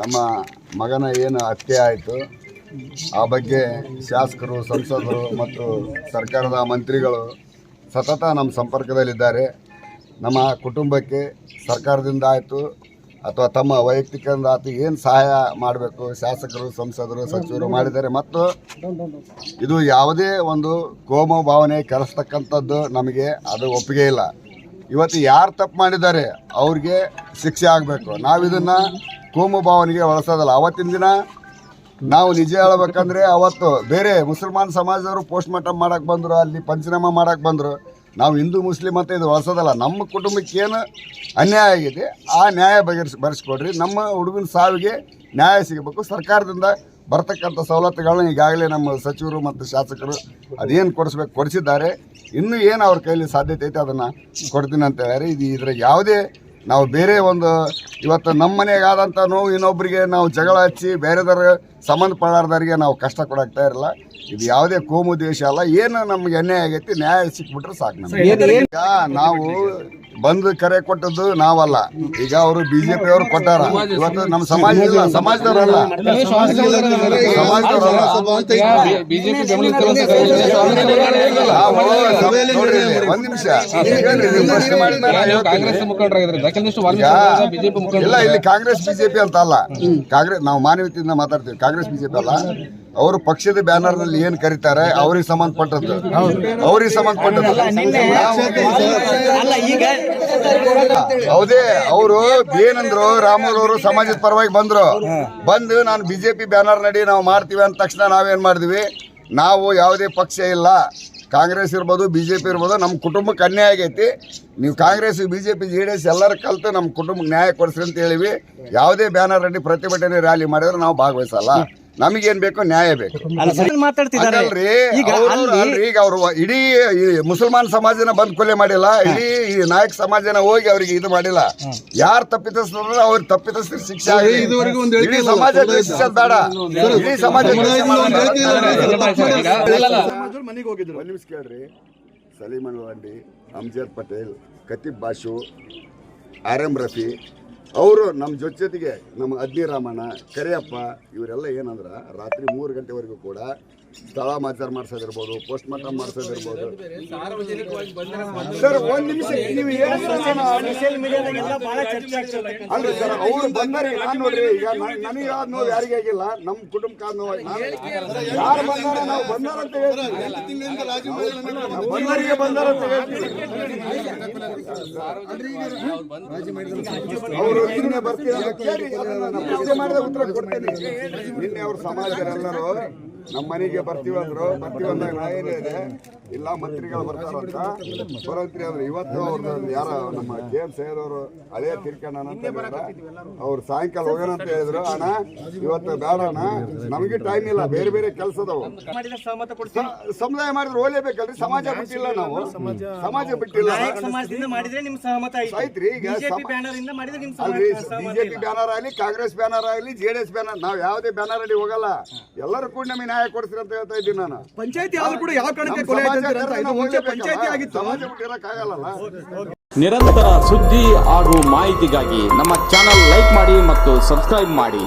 ನಮ್ಮ ಮಗನ ಏನು ಹತ್ಯೆ ಆಯಿತು ಆ ಬಗ್ಗೆ ಶಾಸಕರು ಸಂಸದರು ಮತ್ತು ಸರ್ಕಾರದ ಮಂತ್ರಿಗಳು ಸತತ ನಮ್ಮ ಸಂಪರ್ಕದಲ್ಲಿದ್ದಾರೆ. ನಮ್ಮ ಕುಟುಂಬಕ್ಕೆ ಸರ್ಕಾರದಿಂದ ಆಯಿತು ಅಥವಾ ತಮ್ಮ ವೈಯಕ್ತಿಕದಿಂದ ಆಯ್ತು ಏನು ಸಹಾಯ ಮಾಡಬೇಕು ಶಾಸಕರು ಸಂಸದರು ಸಚಿವರು ಮಾಡಿದ್ದಾರೆ. ಮತ್ತು ಇದು ಯಾವುದೇ ಒಂದು ಕೋಮ ಭಾವನೆ ಕೆಲಸತಕ್ಕಂಥದ್ದು ನಮಗೆ ಅದು ಒಪ್ಪಿಗೆ ಇಲ್ಲ. ಇವತ್ತು ಯಾರು ತಪ್ಪು ಮಾಡಿದ್ದಾರೆ, ಅವ್ರಿಗೆ ಶಿಕ್ಷೆ ಆಗಬೇಕು. ನಾವು ಇದನ್ನು ಕೋಮು ಭಾವನೆಗೆ ಒಳಸೋದಲ್ಲ ಅವತ್ತಿನ ದಿನ ನಾವು ನಿಜ ಹೇಳ್ಬೇಕಂದ್ರೆ ಅವತ್ತು ಬೇರೆ ಮುಸಲ್ಮಾನ್ ಸಮಾಜದವರು ಪೋಸ್ಟ್ ಮಾರ್ಟಮ್ ಮಾಡೋಕ್ಕೆ ಬಂದರು, ಅಲ್ಲಿ ಪಂಚನಾಮ ಮಾಡಕ್ಕೆ ಬಂದರು. ನಾವು ಹಿಂದೂ, ಮುಸ್ಲಿಂ ಅಂತ ಇದು ಒಳಸೋದಲ್ಲ ನಮ್ಮ ಕುಟುಂಬಕ್ಕೆ ಏನು ಅನ್ಯಾಯ ಆಗಿದೆ, ಆ ನ್ಯಾಯ ಬಗೆಹರಿಸಿ ಬರೆಸ್ಕೊಡ್ರಿ. ನಮ್ಮ ಹುಡುಗನ ಸಾವಿಗೆ ನ್ಯಾಯ ಸಿಗಬೇಕು. ಸರ್ಕಾರದಿಂದ ಬರ್ತಕ್ಕಂಥ ಸವಲತ್ತುಗಳನ್ನ ಈಗಾಗಲೇ ನಮ್ಮ ಸಚಿವರು ಮತ್ತು ಶಾಸಕರು ಅದೇನು ಕೊಡಿಸ್ಬೇಕು ಕೊಡಿಸಿದ್ದಾರೆ. ಇನ್ನೂ ಏನು ಅವ್ರ ಕೈಲಿ ಸಾಧ್ಯತೆ ಐತೆ ಅದನ್ನು ಕೊಡ್ತೀನಿ ಅಂತ ಹೇಳ್ಯಾರೆ. ಇದು ಇದ್ರಾಗ ಯಾವುದೇ ನಾವು ಬೇರೆ ಒಂದು ಇವತ್ತು ನಮ್ಮ ಮನೆಗಾದಂಥ ನೋವು ಇನ್ನೊಬ್ಬರಿಗೆ ನಾವು ಜಗಳ ಹಚ್ಚಿ ಬೇರೆದವ್ರ ಸಂಬಂಧಪಡಾರ್ದವ್ರಿಗೆ ನಾವು ಕಷ್ಟ ಕೊಡಾಕ್ತಾ ಇರಲ್ಲ. ಇದು ಯಾವುದೇ ಕೋಮು ದೇಶ ಅಲ್ಲ. ಏನು ನಮ್ಗೆ ಅನ್ಯಾಯ ಆಗೈತಿ ನ್ಯಾಯ ಸಿಕ್ಬಿಟ್ರೆ ಸಾಕು ನಮಗೆ. ಈಗ ನಾವು ಬಂದು ಕರೆ ಕೊಟ್ಟದ್ದು ನಾವಲ್ಲ. ಈಗ ಅವರು ಬಿಜೆಪಿ ಅವರು ಕೊಟ್ಟಾರ. ಇವತ್ತು ನಮ್ಮ ಸಮಾಜ ಇಲ್ಲ ಸಮಾಜದವರಲ್ಲ. ನಿಮಿಷ ಇಲ್ಲ, ಇಲ್ಲಿ ಕಾಂಗ್ರೆಸ್ ಬಿಜೆಪಿ ಅಂತ ಅಲ್ಲ. ಕಾಂಗ್ರೆಸ್ ನಾವು ಮಾನವೀಯತೆಯಿಂದ ಮಾತಾಡ್ತೀವಿ. ಕಾಂಗ್ರೆಸ್ ಬಿಜೆಪಿ ಅಲ್ಲ. ಅವರು ಪಕ್ಷದ ಬ್ಯಾನರ್ನಲ್ಲಿ ಏನ್ ಕರೀತಾರೆ, ಅವ್ರಿಗೆ ಸಂಬಂಧಪಟ್ಟದ್ದು. ಅವ್ರಿಗೆ ಸಂಬಂಧಪಟ್ಟದ್ದು. ಹೌದೇ ಅವರು ಏನಂದ್ರು ಅವರು ಸಮಾಜದ ಪರವಾಗಿ ಬಂದ್ರು. ಬಂದು ನಾನು ಬಿಜೆಪಿ ಬ್ಯಾನರ್ ನಡಿ ನಾವು ಮಾಡ್ತೀವಿ ಅಂದ ತಕ್ಷಣ ನಾವೇನ್ ಮಾಡಿದ್ವಿ? ನಾವು ಯಾವುದೇ ಪಕ್ಷ ಇಲ್ಲ. ಕಾಂಗ್ರೆಸ್ ಇರ್ಬೋದು ಬಿ ಜೆ ಪಿ ಇರ್ಬೋದು ನಮ್ಮ ಕುಟುಂಬಕ್ಕೆ ಅನ್ಯಾಯ ಆಗೈತಿ. ನೀವು Congress B J P J D S ಎಲ್ಲರೂ ಕಲ್ತು ನಮ್ಮ ಕುಟುಂಬಕ್ಕೆ ನ್ಯಾಯ ಕೊಡಿಸ್ರಿ ಅಂತ ಹೇಳಿವಿ ಯಾವುದೇ ಬ್ಯಾನರ್ ಅಡ್ಡಿ ಪ್ರತಿಭಟನೆ ರ್ಯಾಲಿ ಮಾಡಿದ್ರೆ ನಾವು ಭಾಗವಹಿಸಲ್ಲ. ನಮಗೇನ್ ಬೇಕು ನ್ಯಾಯ ಬೇಕು. ಮಾತಾಡ್ತಿದ್ದಾರೆ. ಅವ್ರು- ಅಲ್ರಿ, ಈಗ ಅವರು ಇಡೀ ಈ ಮುಸಲ್ಮಾನ್ ಸಮಾಜನ ಬಂದ್ ಕೊಲೆ ಮಾಡಿಲ್ಲ ಇಡೀ ಈ ನಾಯಕ ಸಮಾಜನ ಹೋಗಿ ಅವ್ರಿಗೆ ಇದು ಮಾಡಿಲ್ಲ. ಯಾರು ತಪ್ಪಿತಸ್ತಾರೆ ಅವ್ರ ತಪ್ಪಿತಸ್ತ್ರ ಶಿಕ್ಷೆ ಆಗ್ಲಿ. ಇಡೀ ಸಮಾಜ ದ್ವೇಷಿಸೋದ್ ಬೇಡ. ಇಡೀ ಸಮಾಜ ದ್ವೇಷ ಒಂದ್ ನಿಮಿಷ ಕೇಳ್ರಿ. ಸಲೀಮನ್ ಅಂಡಿ ಅಮ್ಜದ್ ಪಟೇಲ್ ಕತೀಬ್ ಬಾಷು ಆರ್ ಎಂ ರಫಿ ಅವರು ನಮ್ಮ ಜೊತೆ ಜೊತೆಗೆ ನಮ್ಮ ಅಗ್ನಿರಾಮಣ್ಣ ಕರಿಯಪ್ಪ ಇವರೆಲ್ಲ ಏನಂದ್ರೆ ರಾತ್ರಿ ಮೂರು ಗಂಟೆವರೆಗೂ ಕೂಡ ಸ್ಥಳ ಮಾಚಾರ ಮಾಡ್ಸೋದಿರ್ಬೋದು ಪೋಸ್ಟ್ ಮಾರ್ಟಮ್ ಮಾಡ್ಸೋದಿರ್ಬೋದು. ಸರ್ ಒಂದ್ ನಿಮಿಷ ನೀವು ಅಲ್ರಿ ಸರ್ ಅವ್ರು ಬಂದಾರೆ ನಾನು ನೋಡ್ರಿ ಈಗ ನನಗೆ ಆದ ನೋವು ಯಾರಿಗೆ ಆಗಿಲ್ಲ ನಮ್ಮ ಕುಟುಂಬಕ್ಕೆ ಆದ ನೋವು ನಾನು- ಯಾರು ಬಂದಾರ ನಾವು ಬಂದಾರ ಅಂತ ಹೇಳ್ತೀವಿ. ಬಂದರಿಗೆ ಬಂದಾರ ಅಂತ ಹೇಳ್ತೀವಿ. ಅವರು ನಿನ್ನೆ ಕೇಳಿ ನಾನು ಪ್ರಶ್ನೆ ಮಾಡಿದ ಉತ್ತರ ಕೊಡ್ತೇನೆ. ನಿನ್ನೆ ಅವ್ರ ಸಮಾಜರೆಲ್ಲರೂ ನಮ್ಮ ಮನೆಗೆ ಬರ್ತೀವಿ ಅಂದ್ರು ಬರ್ತೀವಿ ಅಂದಾಗ ನಾ ಏನಿದೆ ಇಲ್ಲ ಮಂತ್ರಿಗಳು ಬರ್ತಾರಂತ ಬರೋತ್ರಿ ಅಂದ್ರೆ ಇವತ್ತು ಅವ್ರದ್ದು ಯಾರ ನಮ್ಮ ಕೆ ಎಂ ಸೈಯದ್ ಅವರು ಹಳೆಯ ತೀರ್ಕಣ್ಣ ಅಂತ ಹೇಳಿದ್ರ. ಅವ್ರು ಸಾಯಂಕಾಲ ಹೋಗೋಣ ಅಂತ ಹೇಳಿದ್ರು. ಅಣ್ಣ ಇವತ್ತು ಬೇಡ ಅಣ್ಣ. ನಮಗೆ ಟೈಮ್ ಇಲ್ಲ ಬೇರೆ ಬೇರೆ ಕೆಲಸ ಅದಾವು ಸಮುದಾಯ ಮಾಡಿದ್ರೆ ಓಲೇಬೇಕಲ್ರಿ ಸಮಾಜ ಬಿಟ್ಟಿಲ್ಲ ನಾವು. ಸಮಾಜ ಬಿಟ್ಟಿಲ್ಲ. ಆಯ್ತ್ರಿ ಈಗ ಬಿಜೆಪಿ ಬ್ಯಾನರ್ ಆಗಲಿ ಕಾಂಗ್ರೆಸ್ ಬ್ಯಾನರ್ ಆಗಲಿ ಜೆಡಿಎಸ್ ಬ್ಯಾನರ್ ನಾವ್ ಯಾವುದೇ ಬ್ಯಾನರ್ ಅಲ್ಲಿ ಹೋಗಲ್ಲ. ಎಲ್ಲರೂ ಕೂಡ ನಮಗೆ ನ್ಯಾಯ ಕೊಡ್ತೀರಿ ಅಂತ ಹೇಳ್ತಾ ಇದ್ದೀನಿ ನಾನು. ಪಂಚಾಯತಿ ಆದ್ರೂ ಕೂಡ ಯಾವ ಕಾರಣಕ್ಕೆ ಕೊಲೆ ಆಯ್ತು ಪಂಚಾಯತಿ ಆಗಿತ್ತು. ಸಮಾಜ ಬಿಟ್ಟಿರಕ್ಕಾಗಲ್ಲ ನಿರಂತರ ಸುದ್ದಿ ಹಾಗೂ ಮಾಹಿತಿಗಾಗಿ ನಮ್ಮ ಚಾನಲ್ ಲೈಕ್ ಮಾಡಿ ಮತ್ತು ಸಬ್ಸ್ಕ್ರೈಬ್ ಮಾಡಿ.